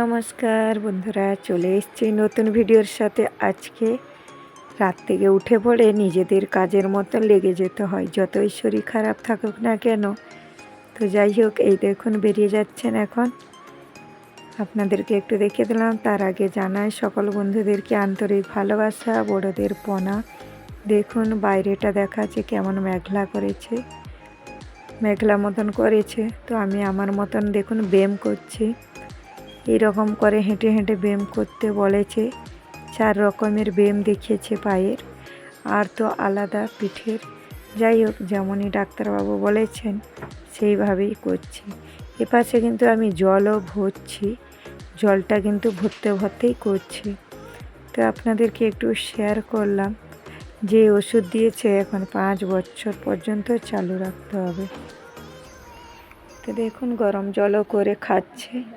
নমস্কার বন্ধুরা, চলে এসেছি নতুন ভিডিওর সাথে। আজকে রাত থেকে উঠে পড়ে নিজেদের কাজের মতন লেগে যেতে হয়। যতই শরীর খারাপ থাকুক না কেন, তো যাই হোক, এই দেখুন, বেরিয়ে যাচ্ছেন এখন। আপনাদেরকে একটু দেখে দিলাম, তার আগে জানাই, সকল বন্ধুদেরকে আন্তরিক ভালোবাসা, বড়দের পনা। দেখুন, বাইরেটা দেখাচ্ছে, কেমন মেঘলা করেছে। মেঘলা মতন করেছে, তো আমি আমার মতন দেখুন, ব্যায়াম করছি। এরকম করে হেঁটে হেঁটে ব্যায়াম করতে বলেছে। চার রকমের ব্যায়াম দেখিয়েছে পায়ের। আর তো আলাদা পিঠের। যাই হোক, যেমনই ডাক্তারবাবু বলেছেন, সেইভাবেই করছি। এপাশে কিন্তু আমি জলও ভরছি। জলটা কিন্তু ভরতে ভরতেই করছি। তো আপনাদেরকে একটু শেয়ার করলাম যে ওষুধ দিয়েছে এখন পাঁচ বছর পর্যন্ত চালু রাখতে হবে। তো দেখুন, গরম জলও করে খাচ্ছে।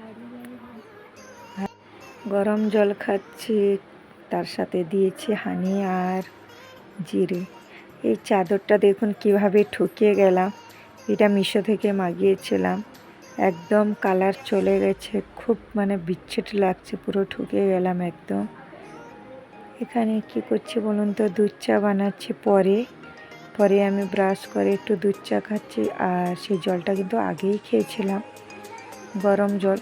গরম জল খাচ্ছি, তার সাথে দিয়েছি হানি আর জিরে। এই চাদরটা দেখুন কীভাবে ঠকিয়ে গেলাম। এটা মিশো থেকে মাগিয়েছিলাম। একদম কালার চলে গেছে, খুব মানে বিচ্ছিট লাগছে, পুরো ঠকে গেলাম একদম। এখানে কি করছি বলুন তো, দুধ চা বানাচ্ছি পরে। পরে আমি ব্রাশ করে একটু দুধ চা খাচ্ছি আর সেই জলটা কিন্তু আগেই খেয়েছিলাম। গরম জল।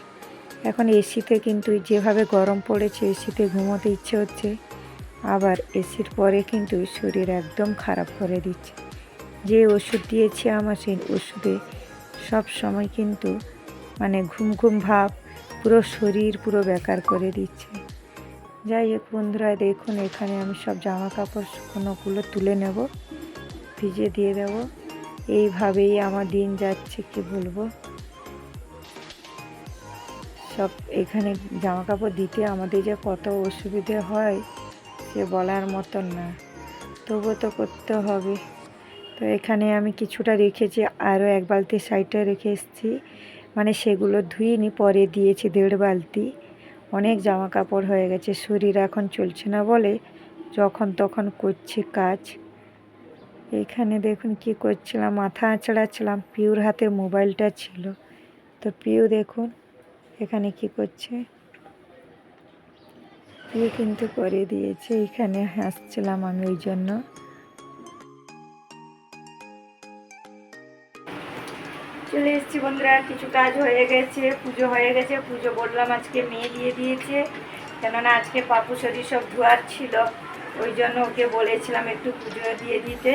এখন এসিতে কিন্তু যেভাবে গরম পড়েছে, এসিতে ঘুমোতে ইচ্ছে হচ্ছে, আবার এসির পরে কিন্তু শরীর একদম খারাপ করে দিচ্ছে। যে ওষুধ দিয়েছে আমার, সেই ওষুধে সব সময় কিন্তু মানে ঘুম ঘুম ভাব, পুরো শরীর পুরো বেকার করে দিচ্ছে। যাই হোক বন্ধুরা, দেখুন এখানে আমি সব জামা কাপড় শুকনোগুলো তুলে নেব ভিজে দিয়ে দেব। এইভাবেই আমার দিন যাচ্ছে, কি বলব? সব এখানে জামা কাপড় দিতে আমাদের যে কত অসুবিধে হয়, সে বলার মতন না। তবুও তো করতে হবে। তো এখানে আমি কিছুটা রেখেছি, আরও এক বালতি সাইডে রেখে এসেছি। মানে সেগুলো ধুইনি পরে দিয়েছি দেড় বালতি। অনেক জামা কাপড় হয়ে গেছে, শরীর এখন চলছে না বলে যখন তখন করছি কাজ। এখানে দেখুন কি করছিলাম, মাথা আঁচড়াচ্ছিলাম, পিউর হাতে মোবাইলটা ছিল। তো পিউ দেখুন এখানে কি করছে? পিউ কিন্তু করে দিয়েছে, এখানে হাসছিলাম আমি ওই জন্য। চলে এসেছি বন্ধুরা, কিছু কাজ হয়ে গেছে, পুজো হয়ে গেছে, পুজো বললাম আজকে মেয়ে দিয়ে দিয়েছে, কেননা আজকে পাপু শরীর সব ধোয়ার ছিল, ওই জন্য ওকে বলেছিলাম একটু পুজো দিয়ে দিতে,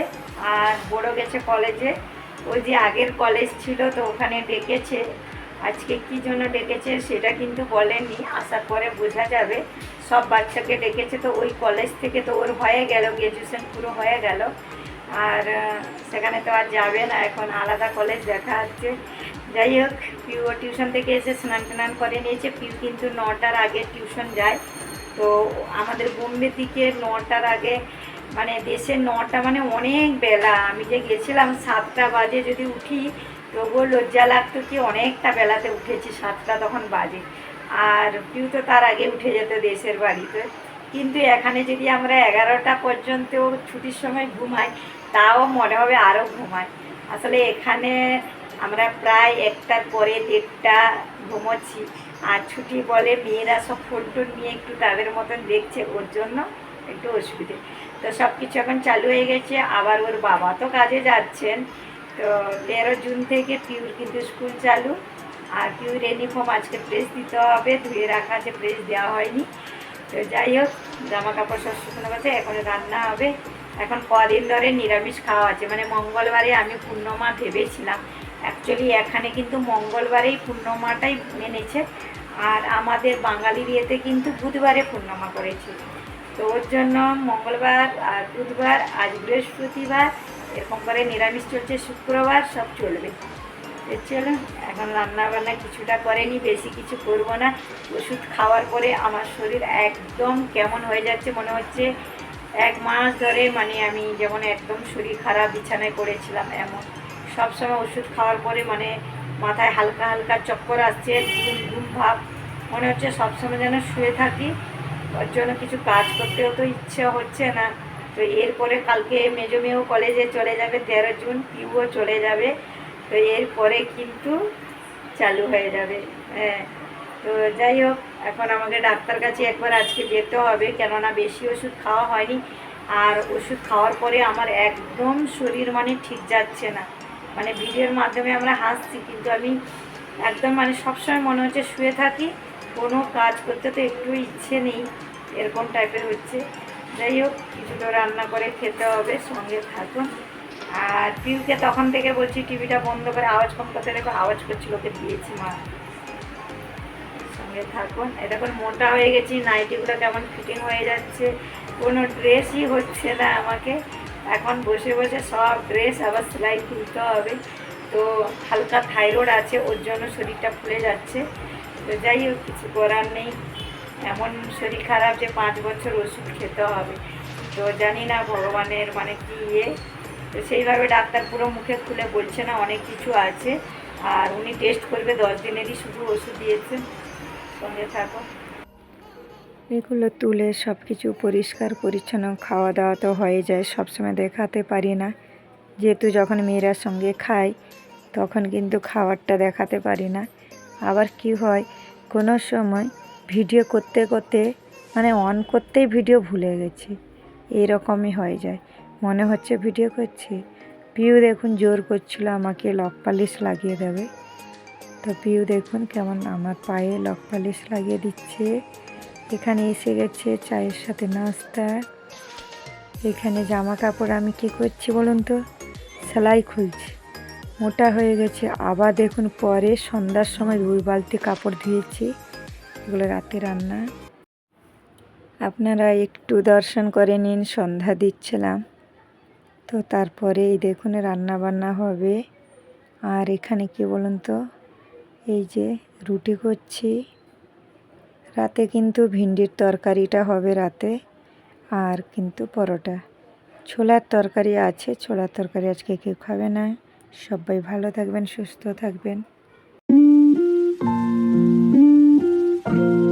আর বড় গেছে কলেজে, ওই যে আগের কলেজ ছিল তো ওখানে ডেকেছে আজকে কি জন্য ডেকেছে সেটা কিন্তু বলেনি, আসার পরে বোঝা যাবে। সব বাচ্চাকে ডেকেছে তো ওই কলেজ থেকে তো ওর হয়ে গেল গ্র্যাজুয়েশন পুরো হয়ে গেল। আর সেখানে তো আর যাবে না, এখন আলাদা কলেজ দেখা হচ্ছে। যাই হোক, পিউ টিউশন থেকে এসে স্নান টান করে নিয়েছে। পিউ কিন্তু নটার আগে টিউশন যায়। তো আমাদের বোম্বের দিকে নটার আগে মানে দেশের নটা মানে অনেক বেলা। আমি যে গেছিলাম, সাতটা বাজে যদি উঠি তবুও লজ্জা লাগতো কি, অনেকটা বেলাতে উঠেছি, সাতটা তখন বাজে। আর কেউ তো তার আগে উঠে যেত দেশের বাড়িতে। কিন্তু এখানে যদি আমরা এগারোটা পর্যন্ত ছুটির সময় ঘুমাই, তাও মনে হবে আরও ঘুমাই। আসলে এখানে আমরা প্রায় একটার পরে দেড়টা ঘুমোচ্ছি। আর ছুটি বলে মেয়েরা সব ফোন টোন নিয়ে একটু তাদের মতন দেখছে, ওর জন্য একটু অসুবিধে। তো সব কিছু এখন চালু হয়ে গেছে, আবার ওর বাবা তো কাজে যাচ্ছেন। তো তেরো জুন থেকে পিউর কিন্তু স্কুল চালু। আর পিউর ইউনিফর্ম আজকে প্রেস দিতে হবে, ধুয়ে রাখা আছে প্রেস দেওয়া হয়নি। তো যাই হোক জামা কাপড় সব শুকনো গেছে, এখন রান্না হবে। এখন কদিন ধরে নিরামিষ খাওয়া আছে। মানে মঙ্গলবারে আমি পূর্ণমা ভেবেছিলাম। অ্যাকচুয়ালি এখানে কিন্তু মঙ্গলবারেই পূর্ণমাটাই মেনেছে। আর আমাদের বাঙালির ইয়েতে কিন্তু বুধবারে পূর্ণমা করেছে। তো ওর জন্য মঙ্গলবার আর বুধবার, আজ বৃহস্পতিবার এরকম করে নিরামিষ চলছে, শুক্রবার সব চলবে। চলুন, এখন রান্না বান্না কিছুটা করেনি বেশি কিছু করব না। ওষুধ খাওয়ার পরে আমার শরীর একদম কেমন হয়ে যাচ্ছে মনে হচ্ছে। এক মাস ধরে মানে আমি যেমন একদম শরীর খারাপ, বিছানায় পড়েছিলাম এমন। সব সময় ওষুধ খাওয়ার পরে মানে মাথায় হালকা হালকা চক্কর আসছে, ঘুম ঘুম ভাব। মনে হচ্ছে সবসময় যেন শুয়ে থাকি। ওর জন্য কিছু কাজ করতেও তো ইচ্ছে হচ্ছে না। তো এরপরে কালকে মেজো মেয়েও কলেজে চলে যাবে, তেরো জুন, পিউও চলে যাবে। তো এরপরে কিন্তু চালু হয়ে যাবে। হ্যাঁ তো যাই হোক, এখন আমাকে ডাক্তার কাছে একবার আজকে যেতে হবে, কেননা বেশি ওষুধ খাওয়া হয়নি। আর ওষুধ খাওয়ার পরে আমার একদম শরীর মানে ঠিক যাচ্ছে না। মানে ভিডিওর মাধ্যমে আমরা হাসছি, কিন্তু আমি একদম মানে সবসময় মনে হচ্ছে শুয়ে থাকি, কোনো কাজ করতে তো একটু ইচ্ছে নেই, এরকম টাইপের হচ্ছে। যাই হোক কিছু তো রান্না করে খেতে হবে, সঙ্গে থাকুন। আর পিউকে তখন থেকে বলছি, টিভিটা বন্ধ করে আওয়াজ কম করতে দেখো, আওয়াজ করছিল, ওকে দিয়েছি মা। সঙ্গে থাকুন। এটা এখন মোটা হয়ে গেছি, নাইটিগুলো কেমন ফিটিং হয়ে যাচ্ছে। কোনো ড্রেসই হচ্ছে না আমাকে। এখন বসে বসে সব ড্রেস আবার সেলাই খুলতে হবে। তো হালকা থাইরয়েড আছে, ওর জন্য শরীরটা ফুলে যাচ্ছে। তো যাই হোক, কিছু করার নেই। এমন শরীর খারাপ যে পাঁচ বছর ওষুধ খেতে হবে। তো জানি না ভগবানের মানে কি ইয়ে। তো সেইভাবে ডাক্তার পুরো মুখে খুলে বলছে না, অনেক কিছু আছে। আর উনি টেস্ট করবে, দশ দিনেরই শুধু ওষুধ দিয়েছেন। সঙ্গে থাকো। এগুলো তুলে সব কিছু পরিষ্কার, পরিচ্ছন্ন খাওয়া দাওয়া তো হয়ে যায়, সবসময় দেখাতে পারি না। যেহেতু যখন মেয়েরা সঙ্গে খাই তখন কিন্তু খাবারটা দেখাতে পারি না। আবার কি হয়, কোনো সময় ভিডিও করতে করতে মানে অন করতেই ভিডিও ভুলে গেছি। এইরকমই হয়ে যায়। মনে হচ্ছে ভিডিও করছি। পিউ দেখুন জোর করছিল আমাকে লক পালিশ লাগিয়ে দেবে। তো পিউ দেখুন কেমন আমার পায়ে লক পালিশ লাগিয়ে দিচ্ছে। এখানে এসে গেছে চায়ের সাথে নাস্তা। এখানে জামা কাপড় আমি কি করছি বলুন তো? সেলাই খুলছি। মোটা হয়ে গেছে। আবার দেখুন পরে সন্ধ্যার সময় দুই বালতি কাপড় ধুয়েছি। এগুলো রাতে রান্না। আপনারা একটু দর্শন করে নিন, সন্ধ্যা দিচ্ছিলাম। তো তারপরে এই দেখুন রান্না বান্না হবে। আর এখানে কি বলুন তো, এই যে রুটি করছি। রাতে কিন্তু ভিন্ডির তরকারিটা হবে রাতে, আর কিন্তু পরোটা। ছোলার তরকারি আছে, ছোলার তরকারি আজকে কেউ খাবে না। সবাই ভালো থাকবেন, সুস্থ থাকবেন। Thank you.